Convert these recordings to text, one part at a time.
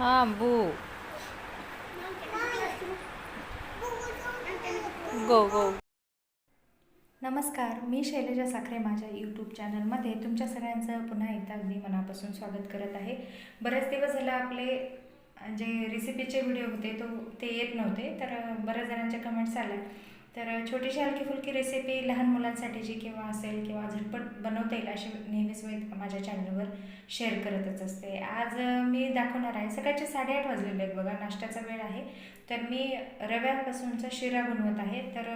हां बू गो गो नमस्कार मी शैलजा साखरे माझ्या यूट्यूब चॅनलमध्ये तुमच्या सगळ्यांचं पुन्हा एकदा अगदी मनापासून स्वागत करत आहे. बरेच दिवस झालं आपले जे रेसिपीचे व्हिडिओ होते तो ते येत नव्हते. तर बऱ्याच जणांच्या कमेंट्स आल्या. तर छोटीशी हलकी फुलकी रेसिपी लहान मुलांसाठीची किंवा असेल किंवा झटपट बनवता येईल अशी नेहमीच मी माझ्या चॅनलवर शेअर करतच असते. आज मी दाखवणार आहे. सकाळचे साडेआठ वाजलेले आहेत बघा. नाश्त्याचा वेळ आहे. तर मी रव्यापासूनचा शिरा बनवत आहे. तर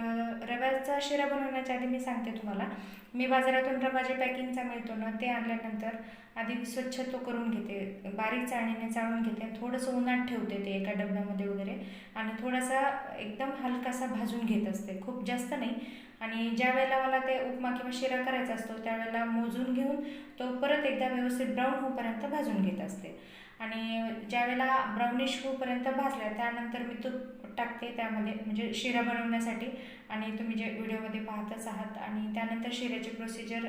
रव्याचा शिरा बनवण्याच्या आधी मी सांगते तुम्हाला. मी बाजारातून रवा जे पॅकिंगचा मिळतो ना ते आणल्यानंतर आधी स्वच्छ तो करून घेते. बारीक चाळणीने चाळून घेते थोडंसं उन्हात ठेवते ते एका डब्यामध्ये वगैरे. आणि थोडासा एकदम हलकासा भाजून घेत असते. खूप जास्त नाही. आणि ज्या वेळेला मला ते उपमा किंवा शिरा करायचा असतो त्यावेळेला मोजून घेऊन तो परत एकदा व्यवस्थित ब्राऊन होऊपर्यंत भाजून घेत असते. आणि ज्यावेळेला ब्राउनिश होऊपर्यंत भाजल्या त्यानंतर मी तूप टाकते त्यामध्ये म्हणजे शिरा बनवण्यासाठी. आणि तुम्ही जे व्हिडिओमध्ये पाहतच आहात आणि त्यानंतर शिऱ्याची प्रोसिजर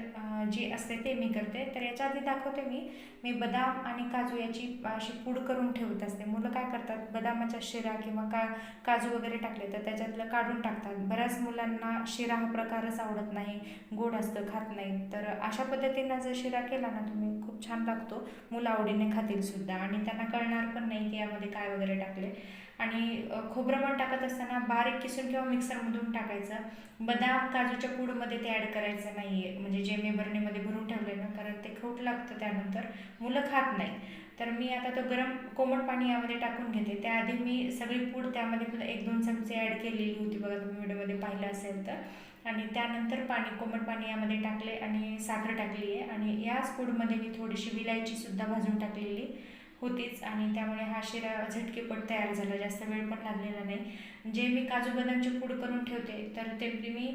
जी असते ते मी करते. तर याच्या आधी दाखवते मी. मी बदाम आणि काजू याची अशी पूड करून ठेवत असते. मुलं काय करतात बदामाचा शिरा किंवा का काजू वगैरे टाकले तर त्याच्यातलं काढून टाकतात. बऱ्याच मुलांना शिरा हा प्रकारच आवडत नाही गोड असतं खात नाही तर अशा पद्धतीनं जर शिरा केला ना तुम्ही खूप छान लागतो. मुलं आवडीने खातील सुद्धा आणि त्यांना कळणार पण नाही की यामध्ये काय वगैरे टाकले. आणि खोबरं पण टाकत असताना बारीक किसून किंवा मिक्सरमधून टाकायचं. बदाम काजूच्या पूडमध्ये ते ॲड करायचं नाही आहे म्हणजे जे मी बरणीमध्ये भरून ठेवले ना कारण ते खोट लागतं त्यानंतर. मुलं खात नाही. तर मी आता तो गरम कोमट पाणी यामध्ये टाकून घेते. त्याआधी मी सगळी पूड त्यामध्ये एक दोन चमचे ॲड केलेली होती बघा तुम्ही व्हिडिओमध्ये पाहिलं असेल तर. आणि त्यानंतर पाणी कोमट पाणी यामध्ये टाकले आणि साखर टाकली आहे आणि याच पूडमध्ये मी थोडीशी विलायचीसुद्धा भाजून टाकलेली. होतीच आणि त्यामुळे हा शिरा झटकेपट तयार झाला. जास्त वेळ पण लागलेला नाही. जे मी काजू बदामची पूड करून ठेवते तर ते मी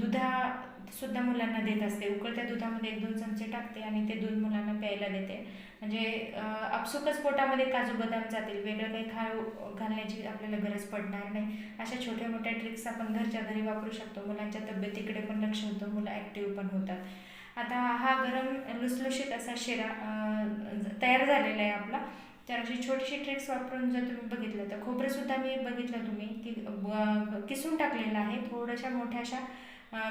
दुधासुद्धा मुलांना देत असते. उकळत्या दुधामध्ये एक दोन चमचे टाकते आणि ते दूध मुलांना प्यायला देते. म्हणजे आपसुकच पोटामध्ये काजू बदाम जातील. वेगळं काही खाऊ घालण्याची आपल्याला गरज पडणार नाही. अशा छोट्या मोठ्या ट्रिक्स आपण घरच्या घरी वापरू शकतो. मुलांच्या तब्येतीकडे पण लक्ष होतं. मुलं ॲक्टिव्ह पण होतात. आता हा गरम लुसलुशीत असा शिरा तयार झालेला आहे आपला. तर अशी छोटीशी ट्रिक्स वापरून जर तुम्ही बघितलं तर खोबरंसुद्धा मी बघितलं तुम्ही. की किसून टाकलेलं आहे. थोड्याशा मोठ्याशा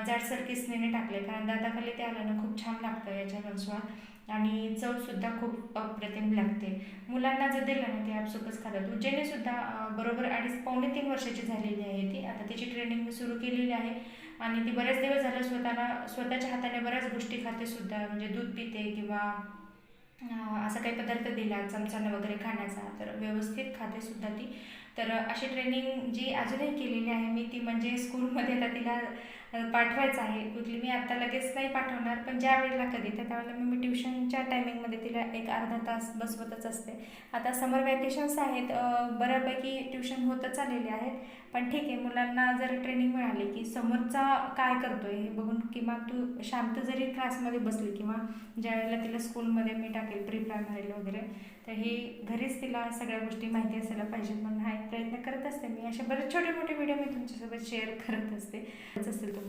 जाडसर किसणीने टाकले कारण दाताखाली ते आलं ना खूप छान लागतं याच्या स्वाद आणि चवसुद्धा खूप अप्रतिम लागते. मुलांना जर दिलं ना ते आपसुकच खातात. उज्जैनीसुद्धा बरोबर अडीच पावणे तीन वर्षाची झालेली आहे ती. आता त्याची ट्रेनिंग मी सुरू केलेली आहे. आणि ती बरेच दिवस झालं स्वतःला स्वतःच्या हाताने बऱ्याच गोष्टी खाते सुद्धा म्हणजे दूध पिते किंवा असा काही पदार्थ दिला चमचानं वगैरे खाण्याचा तर व्यवस्थित खाते सुद्धा ती. तर अशी ट्रेनिंग जी अजूनही केलेली आहे मी ती म्हणजे स्कूलमध्ये आता तिला पाठवायचं आहे. कुठली मी आत्ता लगेच नाही पाठवणार पण ज्या वेळेला कधी तर त्यावेळेला मी ट्युशनच्या टायमिंगमध्ये तिला एक अर्धा तास बसवतच असते. आता समर वॅकेशन्स आहेत बऱ्यापैकी ट्युशन होतच आलेले आहेत. पण ठीक आहे मुलांना जर ट्रेनिंग मिळाली की समोरचा काय करतो आहे हे बघून किंवा तू शांत जरी क्लासमध्ये बसली किंवा ज्या वेळेला तिला स्कूलमध्ये मी टाकेल प्री प्रायमरीला वगैरे तर हे घरीच तिला सगळ्या गोष्टी माहिती असायला पाहिजेत म्हणून हा एक प्रयत्न करत असते. मी असे बरेच छोटे मोठे व्हिडिओ मी तुमच्यासोबत शेअर करत असते. असेल